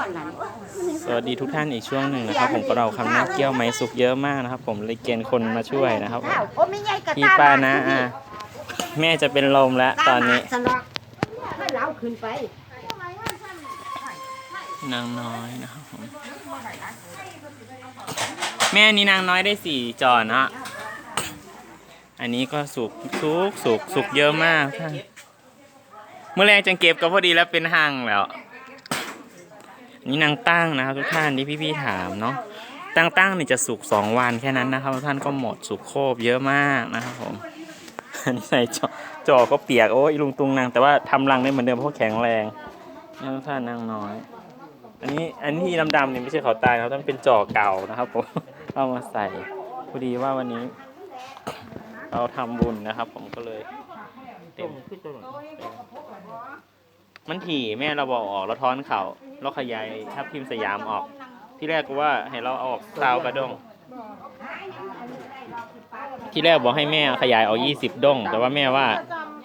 ก่อนหลังสวัสดีทุกท่านอีกช่วงหนึ่งนะครับ ผมก็เราคำนักเกี้ยวไม้สุกเยอะมากนะครับ ผมเลยเกณฑ์คนมาช่วยนะครับผมข้าวโอ้ไม่ใหญ่กระพี่ป้านะอะแม่จะเป็นลมแล้วตอนนี้สนอกให้เราขึ้นไปนางน้อยนะครับผมแม่นี่นางน้อยได้สี่จอนะอันนี้ก็สุกสุกสุกสุกเยอะมากท่านเมื่อแรงจังเก็บก็พอดีแล้วเป็นห้างแล้วอั นี่นางตั้งนะครับทุกท่านที่พี่ๆถามเนาะตั้งตั้งนี่จะสุกสองวันแค่นั้นนะครับทุกท่านก็หมดสุกโคบเยอะมากนะครับผมอันนี้ใส่จอจอก็เปียกโอ้ยลุงตุงนางแต่ว่าทำรังได้เหมือนเดิมเพราะแข็งแรงนี่ทุกท่านนางน้อย อันนี้อันที่ดำๆนี่ไม่ใช่เขาตายนะครับต้องเป็นจอเก่านะครับผมเอามาใส่พอดีว่าวันนี้ เราทำบุญนะครับ ผมก็เลยเต็มขึ้นไป มันถี่แม่เราบอกออกเราท้อนเขาเราขยายทับทิมสยามออก ที่แรกก็ว่าให้เราเอาออกซาวกระดง ที่แรกบอกให้แม่ขยายเอายี่สิบด้งแต่ว่าแม่ว่า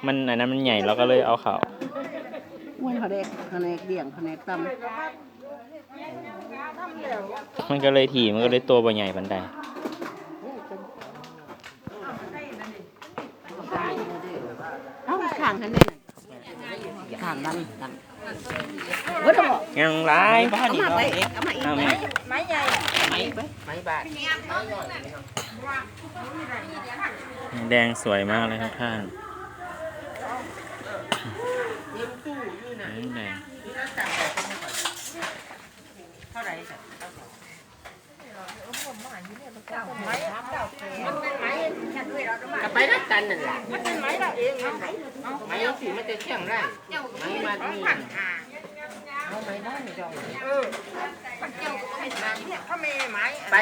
มันอันนั้นมันใหญ่เราก็เลยเอาเขามวยเขาเด็กเขาเด็กเดี่ยงเขาเด็กตมันก็เลยถี่มันก็เลยตัวบ่ใหญ่บันไดำเอ้าข้างกันนี่ ข้างนั้นกันวัดบอยังไรเอามาไปเอามาอีกเอาไหมแม่ไม้ใหญ่ไม้ไปแดงสวยมากเลยครับท่านแดง ก็ไปรับกันนั่นแหละมันเป็นไม้เราเองไม้สิมันจะเชี่ยงได้ไม้มาที่เอาไม้ได้ไม่ต้องไป